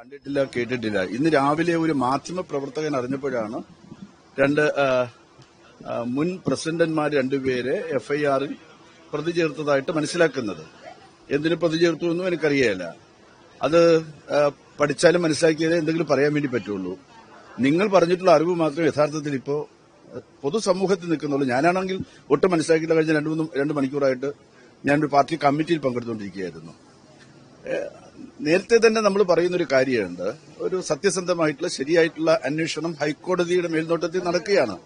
കണ്ടിട്ടില്ല കേട്ടിട്ടില്ല. ഇന്ന് രാവിലെ ഒരു മാധ്യമ പ്രവർത്തകൻ അറിഞ്ഞപ്പോഴാണ് രണ്ട് മുൻ പ്രസിഡന്റ്മാർ രണ്ടുപേരെ എഫ്ഐആറിൽ പ്രതി ചേർത്തതായിട്ട് മനസ്സിലാക്കുന്നത്. എന്തിനു പ്രതി ചേർത്തു എന്നും എനിക്കറിയില്ല അത് പഠിച്ചാലും മനസ്സിലാക്കിയാലേ എന്തെങ്കിലും പറയാൻ വേണ്ടി പറ്റുള്ളൂ. നിങ്ങൾ പറഞ്ഞിട്ടുള്ള അറിവ് മാത്രം യഥാർത്ഥത്തിൽ ഇപ്പോ ആ, പൊതുസമൂഹത്തിൽ നിൽക്കുന്നുള്ളൂ. ഞാനാണെങ്കിൽ ഒട്ടും മനസ്സിലാക്കിയില്ല കഴിഞ്ഞ രണ്ടു മൂന്ന് രണ്ട് മണിക്കൂറായിട്ട് ഞാനൊരു പാർട്ടി കമ്മിറ്റിയിൽ പങ്കെടുത്തുകൊണ്ടിരിക്കുകയായിരുന്നു. നേരത്തെ തന്നെ നമ്മൾ പറയുന്ന ഒരു കാര്യമുണ്ട്. ഒരു സത്യസന്ധമായിട്ടുള്ള ശരിയായിട്ടുള്ള അന്വേഷണം ഹൈക്കോടതിയുടെ മേൽനോട്ടത്തിൽ നടക്കുകയാണ്.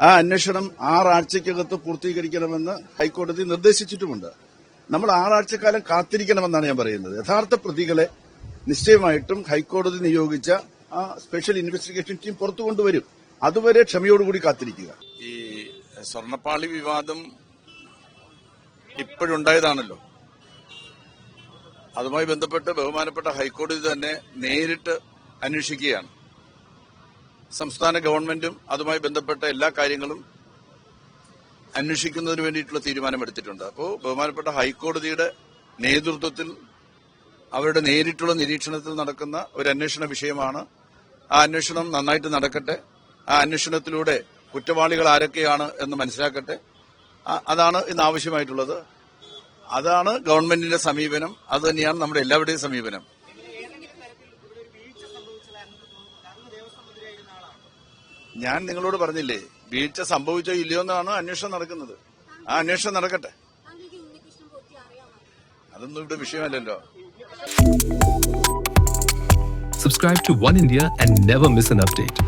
ആ അന്വേഷണം ആറാഴ്ചക്കകത്ത് പൂർത്തീകരിക്കണമെന്ന് ഹൈക്കോടതി നിർദ്ദേശിച്ചിട്ടുമുണ്ട്. നമ്മൾ ആറാഴ്ചക്കാലം കാത്തിരിക്കണമെന്നാണ് ഞാൻ പറയുന്നത്. യഥാർത്ഥ പ്രതികളെ നിശ്ചയമായിട്ടും ഹൈക്കോടതി നിയോഗിച്ച ആ സ്പെഷ്യൽ ഇൻവെസ്റ്റിഗേഷൻ ടീം പുറത്തു കൊണ്ടുവരും. അതുവരെ ക്ഷമയോടുകൂടി കാത്തിരിക്കുക. ഈ സ്വർണപ്പാളി വിവാദം ഇപ്പോഴുണ്ടായതാണല്ലോ. അതുമായി ബന്ധപ്പെട്ട് ബഹുമാനപ്പെട്ട ഹൈക്കോടതി തന്നെ നേരിട്ട് അന്വേഷിക്കുകയാണ്. സംസ്ഥാന ഗവൺമെന്റും അതുമായി ബന്ധപ്പെട്ട എല്ലാ കാര്യങ്ങളും അന്വേഷിക്കുന്നതിന് വേണ്ടിയിട്ടുള്ള തീരുമാനമെടുത്തിട്ടുണ്ട്. അപ്പോൾ ബഹുമാനപ്പെട്ട ഹൈക്കോടതിയുടെ നേതൃത്വത്തിൽ അവരുടെ നേരിട്ടുള്ള നിരീക്ഷണത്തിൽ നടക്കുന്ന ഒരു അന്വേഷണ വിഷയമാണ്. ആ അന്വേഷണം നന്നായിട്ട് നടക്കട്ടെ. ആ അന്വേഷണത്തിലൂടെ കുറ്റവാളികൾ ആരൊക്കെയാണ് എന്ന് മനസ്സിലാക്കട്ടെ. അതാണ് ഇന്ന് ആവശ്യമായിട്ടുള്ളത്. അതാണ് ഗവൺമെന്റിന്റെ സമീപനം. അത് തന്നെയാണ് നമ്മുടെ എല്ലാവരുടെയും സമീപനം. ഞാൻ നിങ്ങളോട് പറഞ്ഞില്ലേ വീഴ്ച സംഭവിച്ചോ ഇല്ലയോ എന്നാണ് അന്വേഷണം നടക്കുന്നത്. ആ അന്വേഷണം നടക്കട്ടെ. അതൊന്നും ഇവിടെ വിഷയമല്ലല്ലോ. Subscribe to One India and never miss an update.